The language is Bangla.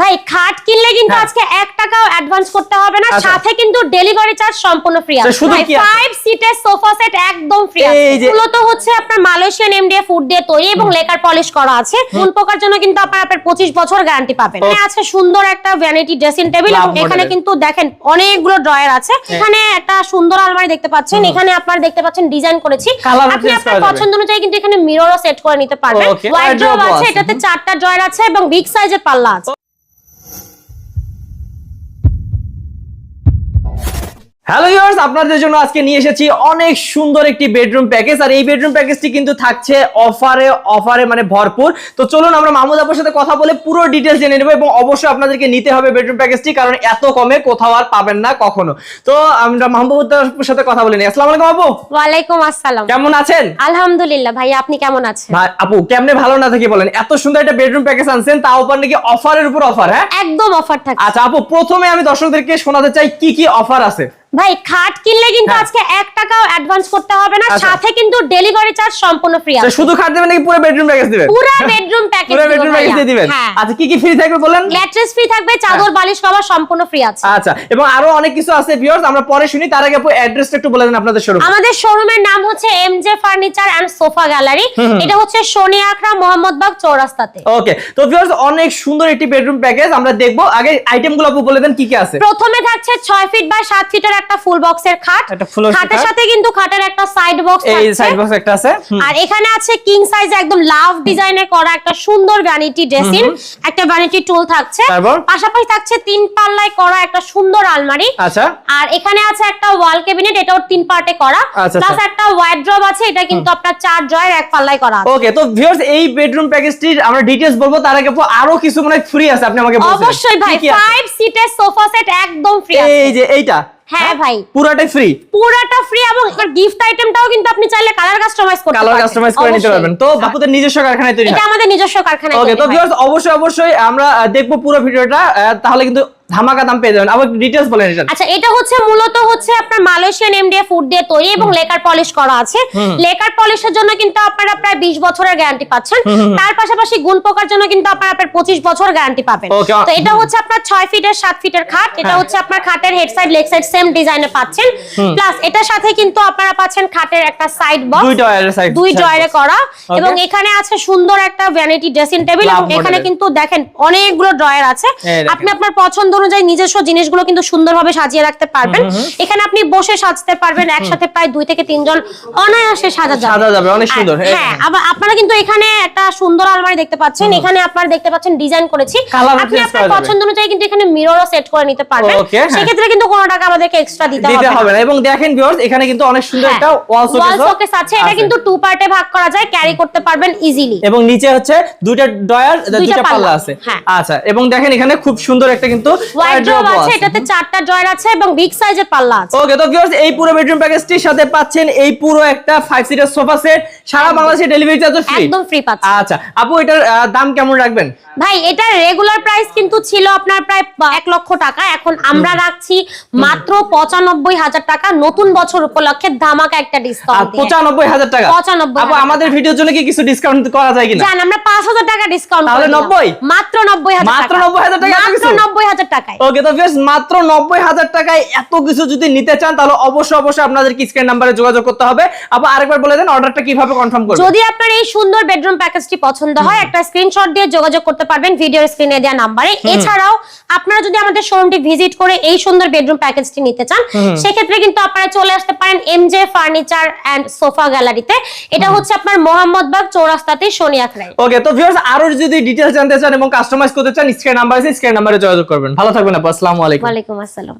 ভাই খাট কিনলে কিন্তু হ্যাঁ। আজকে এক টাকাও অ্যাডভান্স করতে হবে না আচ্ছা। সাথে কিন্তু ডেলিভারি চার্জ সম্পূর্ণ ফ্রি আছে। শুধু কি আছে? ফাইভ সিটের সোফা সেট একদম ফ্রি আছে। মূলত হচ্ছে আপনার মালয়েশিয়ান এমডিএফ ফুড দিয়ে তৈরি এবং লেকার পলিশ করা আছে। কোন প্রকার জন্য কিন্তু আপনার আপনার পঁচিশ বছর গ্যারান্টি পাবেন। এখানে আছে সুন্দর একটা ভ্যানিটি ড্রেসিং টেবিল এবং এখানে কিন্তু দেখেন অনেকগুলো ড্রয়ার আছে। এখানে একটা সুন্দর আলমারি দেখতে পাচ্ছেন। এখানে আপনার দেখতে পাচ্ছেন ডিজাইন করেছি। আপনি আপনার পছন্দ অনুযায়ী কিন্তু এখানে মিররও সেট করে নিতে পারবেন। ওয়াইড্রপ আছে এটাতে। চারটা ড্রয়ার আছে এবং বিগ সাইজের পাল্লা আছে। হ্যালো ইয়ার্স আপনাদের জন্য আজকে নিয়ে এসেছি অনেক সুন্দর একটি বেডরুম প্যাকেজ আর এই বেডরুম প্যাকেজটি কিন্তু থাকছে অফারে অফারে মানে ভরপুর। তো চলুন আমরা মাহমুদ আপুর সাথে কথা বলে পুরো ডিটেলস জেনে নেব এবং অবশ্যই আপনাদেরকে নিতে হবে বেডরুম প্যাকেজটি কারণ এত কমে কোথাও আর পাবেন না কখনো। তো আমরা মাহমুদ আপুর সাথে কথা বলে নিই। আসসালামু আলাইকুম আপু। ওয়ালাইকুম আসসালাম। কেমন আছেন? আলহামদুলিল্লাহ ভাই আপনি কেমন আছেন? ভাই আপু কেমনে ভালো না থাকি বলেন? এত সুন্দর একটা বেডরুম প্যাকেজ আনছেন তাও আবার নাকি অফারের উপর অফার হ্যাঁ? একদম অফার থাকে আচ্ছা আপু প্রথমে আমি দর্শকদেরকে শোনাতে চাই কি কি অফার আছে? ভাই খাট কিনলে কিন্তু হ্যাঁ। আজকে এক টাকাও অ্যাডভান্স করতে হবে না আচ্ছা। সাথে কিন্তু ডেলিভারি চার্জ সম্পূর্ণ ফ্রি আছে। শুধু খাট দেবেন নাকি পুরো বেডরুম প্যাকেজ দিবেন পুরো বেডরুম প্যাকেজ পুরো বেডরুম প্যাকেজ দিয়ে দিবেন? হ্যাঁ। আচ্ছা কি কি ফ্রি থাকবে বলেন? ম্যাট্রেস ফ্রি থাকবে চাদর বালিশ কভার সম্পূর্ণ ফ্রি আছে। আচ্ছা এবং আরও অনেক কিছু আছে ভিউয়ার্স আমরা পরে শুনি তার আগে অ্যাড্রেসটা একটু বলে দেন আপনাদের শোরুম আমাদের শোরুমের নাম হচ্ছে MJ furniture and sofa gallery এটা হচ্ছে শনি আখড়া মোহাম্মদবাগ চৌরাস্তাতে। ওকে তো ভিউয়ার্স অনেক সুন্দর একটি বেডরুম প্যাকেজ আমরা দেখব। আগে আইটেমগুলো আপু বলে দেন কি কি আছে? প্রথমে থাকছে ছয় ফিট বাই সাত ফিটের একটা ফুল বক্সের খাট। খাটের সাথে কিন্তু খাটের একটা সাইড বক্স এই সাইড বক্স একটা আছে আর এখানে আছে কিং সাইজ একদম লাভ ডিজাইনে করা একটা সুন্দর ভ্যানিটি ড্রেসিং একটা ভ্যানিটি টুল থাকছে। পাশাপাশি থাকছে তিন পাল্লায় করা একটা সুন্দর আলমারি। আচ্ছা। আর এখানে আছে একটা ওয়াল ক্যাবিনেট এটাও তিন পার্টে করা। আচ্ছা, প্লাস আচ্ছা। একটা ওয়ার্ড্রব আছে এটা কিন্তু আপনার চার জয়ের এক পাল্লায় করা ওকে তো ভিউয়ার্স এই বেডরুম প্যাকেজটির আমরা ডিটেইলস বলব তার আগে আরও কিছু মানে ফ্রি আছে আপনি আমাকে বলছেন। অবশ্যই ভাই কি কি ফাইভ সিটের সোফা সেট একদম ফ্রি আছে। এই যে এইটা। হ্যাঁ ভাই। পুরোটা ফ্রি পুরাটা ফ্রি এবং এর গিফট আইটেমটাও কিন্তু আপনি চাইলে কালার কাস্টমাইজ করতে কালার কাস্টমাইজ করে নিতে পারবেন। তো বাপুদের নিজস্ব কারখানায় তৈরি এটা আমাদের নিজস্ব কারখানায় ওকে তো ভিউয়ার্স অবশ্যই অবশ্যই আমরা দেখব পুরো ভিডিওটা তাহলে কিন্তু ধামাকা দাম পেয়ে যাবেন। আবার ডিটেইলস বলেন এটা আচ্ছা এটা হচ্ছে মূলত হচ্ছে আপনার মালয়েশিয়ান এমডিএফ দিয়ে তৈরি এবং লেকার পলিশ করা আছে। লেকার পলিশের জন্য কিন্তু আপনারা প্রায় 20 বছরের গ্যারান্টি পাচ্ছেন। তার পাশাপাশি গুণ পোকার জন্য কিন্তু আপনারা প্রায় 25 বছর গ্যারান্টি পাবেন। তো এটা হচ্ছে আপনার 6 ফিটের 7 ফিটের খাট। এটা হ্যাঁ। হচ্ছে আপনার খাটের head side leg side same ডিজাইনে পাচ্ছেন। প্লাস এটার সাথে কিন্তু আপনারা পাচ্ছেন খাটের একটা সাইড বক্স দুই ডয়ারের সাইড দুই করা। এবং এখানে আছে সুন্দর একটা ভ্যানিটি ড্রেসিং টেবিল এবং এখানে কিন্তু দেখেন অনেকগুলো ড্রয়ার আছে। আপনি আপনার পছন্দ অনুযায়ী নিজস্ব জিনিসগুলো কিন্তু সুন্দরভাবে সাজিয়ে রাখতে পারবেন। এখানে আপনি বসে সাজতে পারবেন একসাথে প্রায় দুই থেকে তিনজন অনায়াসে সাজা যাবে। সাজা যাবে, অনেক সুন্দর। হ্যাঁ। দেখেন। আবার আপনারা কিন্তু এখানে একটা সুন্দর আলমারি দেখতে পাচ্ছেন এখানে আপনারা দেখতে পাচ্ছেন ডিজাইন করেছি। আপনি আপনার পছন্দ অনুযায়ী কিন্তু এখানে মিররও সেট করে নিতে পারবেন। হ্যাঁ। সেক্ষেত্রে কিন্তু কোনো টাকা আমাদেরকে এক্সট্রা দিতে হবে না। এবং দেখেন ভিউয়ার্স এখানে কিন্তু অনেক সুন্দর একটা ওয়াল ওয়াল শোকেস আছে। এটা কিন্তু টু পার্টে ভাগ করা যায় ক্যারি করতে পারবেন ইজিলি এবং নিচে হচ্ছে দুইটা ডয়ার দুইটা পাল্লা আছে। হ্যাঁ। আচ্ছা এবং দেখেন এখানে খুব সুন্দর একটা কিন্তু ওয়ার্ড্রোব আছে এটাতে চারটা ড্রয়ার আছে এবং বিগ সাইজের পাল্লা আছে। ওকে তো ভিউয়ার্স এই পুরো বেডরুম প্যাকেজটির সাথে পাচ্ছেন এই পুরো একটা 5 সিটার সোফা সেট সারা বাংলাদেশে ডেলিভারি চার্জ ফ্রি একদম ফ্রি পাচ্ছেন। আচ্ছা আপু এটার দাম কেমন রাখবেন? ভাই এটার রেগুলার প্রাইস কিন্তু ছিল আপনার প্রায় এক লক্ষ টাকা। এখন আমরা রাখছি মাত্র পঁচানব্বই হাজার টাকা। নতুন বছর উপলক্ষে ধামাকা একটা ডিসকাউন্ট পঁচানব্বই হাজার টাকা? 95,000 আপু আমাদের ভিডিওর জন্য কি কিছু ডিসকাউন্ট করা যায় কিনা? জান আমরা পাঁচ হাজার টাকা ডিসকাউন্ট তাহলে 90? মাত্র নব্বই হাজার মাত্র টাকা। 90,000 টাকা মাত্র হাজার টাকায়। ওকে তো ভিউয়ার্স মাত্র নব্বই হাজার টাকায় এত কিছু যদি নিতে চান তাহলে অবশ্যই অবশ্যই আপনাদের স্ক্রিন নাম্বারে যোগাযোগ করতে হবে। আপু আরেকবার বলে দেন অর্ডারটা কীভাবে কনফার্ম করবেন? যদি আপনার এই সুন্দর বেডরুম প্যাকেজটি পছন্দ হয় একটা স্ক্রিনশট দিয়ে যোগাযোগ করতে পারবেন ভিডিওর স্ক্রিনে দেওয়া নাম্বারে এছাড়াও আপনারা যদি আমাদের শোরুমটি ভিজিট করে এই সুন্দর বেডরুম প্যাকেজটি নিতে চান সেক্ষেত্রে কিন্তু আপনারা চলে আসতে পারেন এমজে ফার্নিচার এন্ড সোফা গ্যালারিতে এটা হচ্ছে আপনার মোহাম্মদবাগ চৌরাস্তাতে শনিয়াখড়ায় ওকে তো ভিউয়ার্স আরও যদি ডিটেইলস জানতে চান এবং কাস্টমাইজ করতে চান স্ক্রিন নাম্বার আছে স্ক্রিন নাম্বারে যোগাযোগ করবেন। ভালো থাকবেন আপু আসসালামু আলাইকুম। ওয়ালাইকুম আসসালাম।